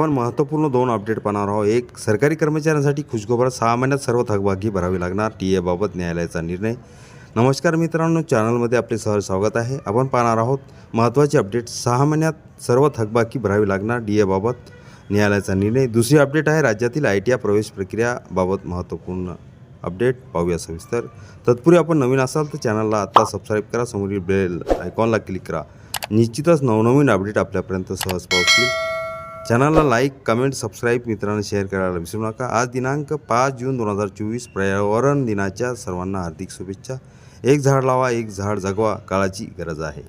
आपण महत्त्वपूर्ण दोन अपडेट पाहणार आहोत. एक सरकारी कर्मचाऱ्यांसाठी खुशखबर सहा महिन्यात सर्व थकबाकी भरावी लागणार. टी एबाबत न्यायालयाचा निर्णय. नमस्कार मित्रांनो चॅनलमध्ये आपले सहज स्वागत आहे. आपण पाहणार आहोत महत्त्वाचे अपडेट. सहा महिन्यात सर्व थकबाकी भरावी लागणार डी एबाबत न्यायालयाचा निर्णय. दुसरी अपडेट आहे राज्यातील आय टी आय प्रवेश प्रक्रियाबाबत महत्त्वपूर्ण अपडेट. पाहूया सविस्तर. तत्पूर्वी आपण नवीन असाल तर चॅनलला आत्ता सबस्क्राईब करा. समोरील बेल आयकॉनला क्लिक करा. निश्चितच नवनवीन अपडेट आपल्यापर्यंत सहज पोहोचतील. चॅनलला लाईक कमेंट सबस्क्राईब मित्रांनो शेअर करायला विसरू नका. आज दिनांक पाच जून दोन हजार चोवीस पर्यावरण दिनाच्या सर्वांना हार्दिक शुभेच्छा. एक झाड लावा एक झाड जगवा काळाची गरज आहे.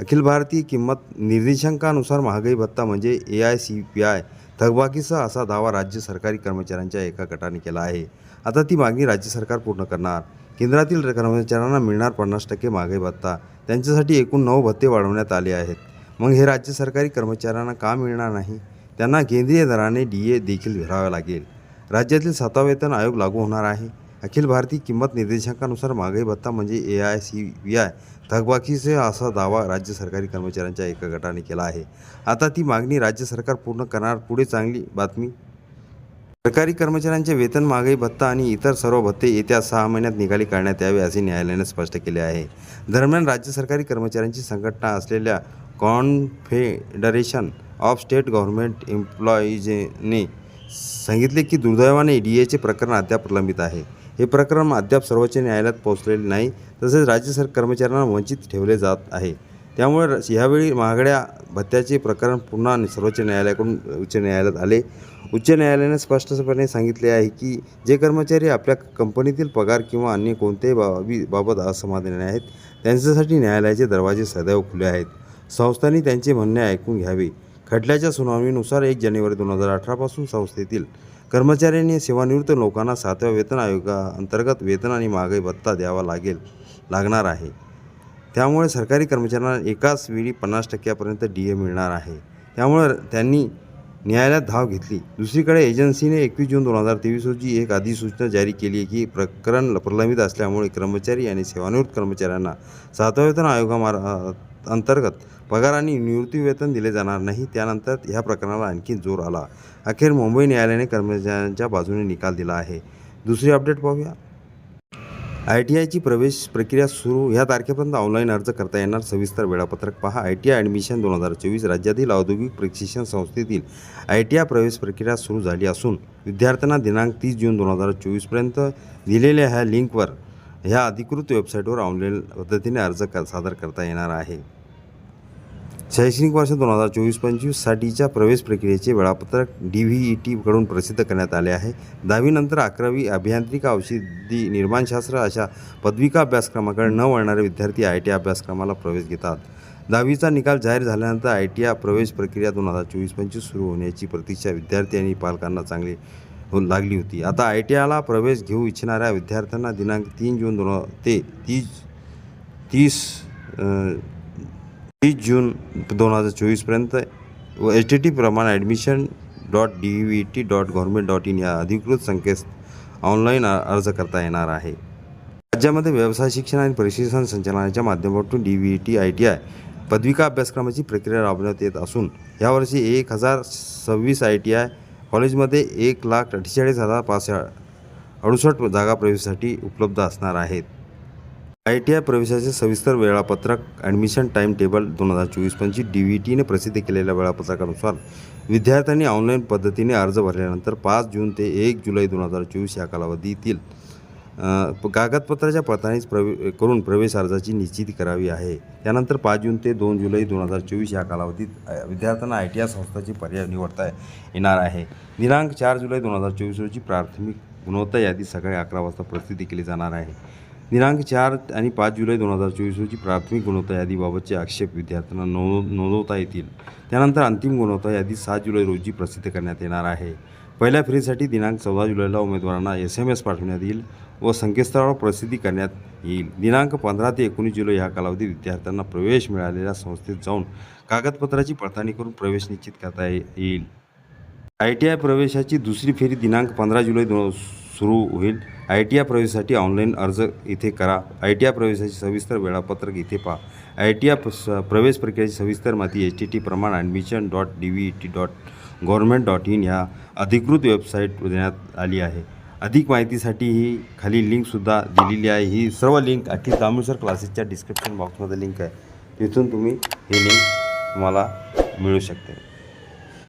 अखिल भारतीय किंमत निर्देशांकानुसार महागाई भत्ता म्हणजे A I C P I थकबाकीसह असा दावा राज्य सरकारी कर्मचाऱ्यांच्या एका गटाने केला आहे. आता ती मागणी राज्य सरकार पूर्ण करणार. केंद्रातील कर्मचाऱ्यांना मिळणार पन्नास टक्के महागाई भत्ता. त्यांच्यासाठी एकूण नऊ भत्ते वाढवण्यात आले आहेत. मग हे राज्य सरकारी कर्मचाऱ्यांना का मिळणार नाही? त्यांना केंद्रीय दराने डी ए देखील भरावा लागेल. राज्यातील सातवा वेतन आयोग लागू होणार आहे. अखिल भारतीय किंमत निर्देशांकानुसार महागाई भत्ता म्हणजे A I C V I थकबाकीचे असा दावा राज्य सरकारी कर्मचाऱ्यांच्या एका गटाने केला आहे. आता ती मागणी राज्य सरकार पूर्ण करणार. पुढे चांगली बातमी. सरकारी कर्मचाऱ्यांचे वेतन महागाई भत्ता आणि इतर सर्व भत्ते येत्या सहा महिन्यात निकाली काढण्यात यावे असे न्यायालयाने स्पष्ट केले आहे. दरम्यान राज्य सरकारी कर्मचाऱ्यांची संघटना असलेल्या कॉन्फेडरेशन ऑफ स्टेट गव्हर्नमेंट एम्प्लॉईजने सांगितले की दुर्दैवाने डी एचे प्रकरण अद्याप प्रलंबित आहे. हे प्रकरण अद्याप सर्वोच्च न्यायालयात पोहोचलेले नाही तसेच राज्य सर कर्मचाऱ्यांना वंचित ठेवले जात आहे. त्यामुळे यावेळी महागड्या भत्त्याचे प्रकरण पुन्हा सर्वोच्च न्यायालयाकडून उच्च न्यायालयात आले. उच्च न्यायालयाने स्पष्टपणे सांगितले आहे की जे कर्मचारी आपल्या कंपनीतील पगार किंवा अन्य कोणत्याही बाबी बाबत असमाधानी आहेत त्यांच्यासाठी न्यायालयाचे दरवाजे सदैव खुले आहेत. संस्थांनी त्यांचे म्हणणे ऐकून घ्यावे. खटल्याच्या सुनावणीनुसार एक जानेवारी दोन हजार अठरापासून संस्थेतील कर्मचाऱ्यांनी सेवानिवृत्त लोकांना सातव्या वेतन आयोगाअंतर्गत वेतन आणि महागाई भत्ता द्यावा लागेल लागणार आहे. त्यामुळे सरकारी कर्मचाऱ्यांना एकाच वेळी पन्नास टक्क्यापर्यंत डी ए मिळणार आहे. त्यामुळे त्यांनी न्यायालयात धाव घेतली. दुसरीकडे एजन्सीने एकवीस जून दोन हजार तेवीस रोजी एक अधिसूचना जारी केली आहे की प्रकरण प्रलंबित असल्यामुळे कर्मचारी आणि सेवानिवृत्त कर्मचाऱ्यांना सातव्या वेतन आयोगामार अंतर्गत पगार आणि निवृत्तीवेतन दिले जाणार नाही. त्यानंतर ह्या प्रकरणाला आणखी जोर आला. अखेर मुंबई न्यायालयाने कर्मचाऱ्यांच्या बाजूने निकाल दिला आहे. दुसरी अपडेट पाहूया. आय टी आयची प्रवेश प्रक्रिया सुरू. ह्या तारखेपर्यंत ऑनलाईन अर्ज करता येणार. सविस्तर वेळापत्रक पहा. आय टी आय ॲडमिशन दोन हजार चोवीस राज्यातील औद्योगिक प्रशिक्षण संस्थेतील आय टी आय प्रवेश प्रक्रिया सुरू झाली असून विद्यार्थ्यांना दिनांक तीस जून दोन हजार चोवीसपर्यंत दिलेल्या ह्या लिंकवर ह्या अधिकृत वेबसाईटवर ऑनलाईन पद्धतीने अर्ज कर सादर करता येणार आहे. शैक्षणिक वर्ष दोन हजार चोवीस पंचवीससाठीच्या प्रवेश प्रक्रियेचे वेळापत्रक डी व्ही ई टीकडून प्रसिद्ध करण्यात आले आहे. दहावीनंतर अकरावी अभियांत्रिका औषधी निर्माणशास्त्र अशा पदविका अभ्यासक्रमाकडे न वळणारे विद्यार्थी आय टी अभ्यासक्रमाला प्रवेश घेतात. दहावीचा निकाल जाहीर झाल्यानंतर आय टी आय प्रवेश प्रक्रिया दोन हजार चोवीस पंचवीस सुरू होण्याची प्रतीक्षा विद्यार्थी आणि पालकांना चांगली हो लागली होती. आता आय टी आयला प्रवेश घेऊ इच्छिणाऱ्या विद्यार्थ्यांना दिनांक तीन जून दोन ते तीस तीस वीस तीस जून दोन हजार चोवीसपर्यंत व एच टी टी प्रमाण admission dot D V T dot government dot in या अधिकृत संकेत ऑनलाईन अर्ज करता येणार आहे. राज्यामध्ये व्यवसाय शिक्षण आणि प्रशिक्षण संचालनाच्या माध्यमातून D V T I T I पदविका अभ्यासक्रमाची प्रक्रिया राबवण्यात येत असून यावर्षी एक हजार सव्वीस आय टी आय कॉलेजमध्ये एक लाख अठ्ठेचाळीस हजार पाचशे अडुसष्ट जागा प्रवेशासाठी उपलब्ध असणार आहेत. आय टी आय प्रवेशाचे सविस्तर वेळापत्रक ॲडमिशन टाईम टेबल दोन हजार चोवीस पंचवीस डी व्ही टीने प्रसिद्ध केलेल्या वेळापत्रकानुसार विद्यार्थ्यांनी ऑनलाईन पद्धतीने अर्ज भरल्यानंतर पाच जून ते एक जुलै दोन हजार चोवीस या कालावधीतील कागदपत्राच्या पडताळणीच प्रवे करून प्रवेश अर्जाची निश्चिती करावी आहे. त्यानंतर पाच जून ते दोन जुलै दोन हजार चोवीस या कालावधीत विद्यार्थ्यांना आय टी आय संस्थाची पर्याय निवडता येणार आहे. दिनांक चार जुलै दोन हजार चोवीस रोजी प्राथमिक गुणवत्ता यादी सकाळी अकरा वाजता प्रसिद्धी केली जाणार आहे. दिनांक चार आणि पाच जुलै दोन हजार चोवीस रोजी प्राथमिक गुणवत्ता यादीबाबतचे आक्षेप विद्यार्थ्यांना नोंद नोंदवता येतील. त्यानंतर अंतिम गुणवत्ता यादी सात जुलै रोजी प्रसिद्ध करण्यात येणार आहे. पहिल्या फेरीसाठी दिनांक चौदा जुलैला उमेदवारांना एस एम एस पाठवण्यात येईल व संकेतस्थळावर प्रसिद्धी करण्यात येईल. दिनांक पंधरा ते एकोणीस जुलै या कालावधीत विद्यार्थ्यांना प्रवेश मिळालेल्या संस्थेत जाऊन कागदपत्राची पडताळणी करून प्रवेश निश्चित करता येईल. आय टी आय प्रवेशाची दुसरी फेरी दिनांक पंधरा जुलै दोन सुरू होईल. आय टी आय प्रवेशासाठी ऑनलाईन अर्ज इथे करा. आय टी आय प्रवेशाची सविस्तर वेळापत्रक इथे पहा. आय टी आय प्रवेश प्रक्रियेची सविस्तर माहिती एच टी टी प्रमाण admission dot D V E T dot government dot in ह्या अधिकृत वेबसाईट देण्यात आली आहे. अधिक माहितीसाठी ही खाली लिंकसुद्धा दिलेली आहे. ही सर्व लिंक अखिल दामोळसर क्लासेसच्या डिस्क्रिप्शन बॉक्समध्ये लिंक आहे. तिथून तुम्ही ही लिंक तुम्हाला मिळू शकते.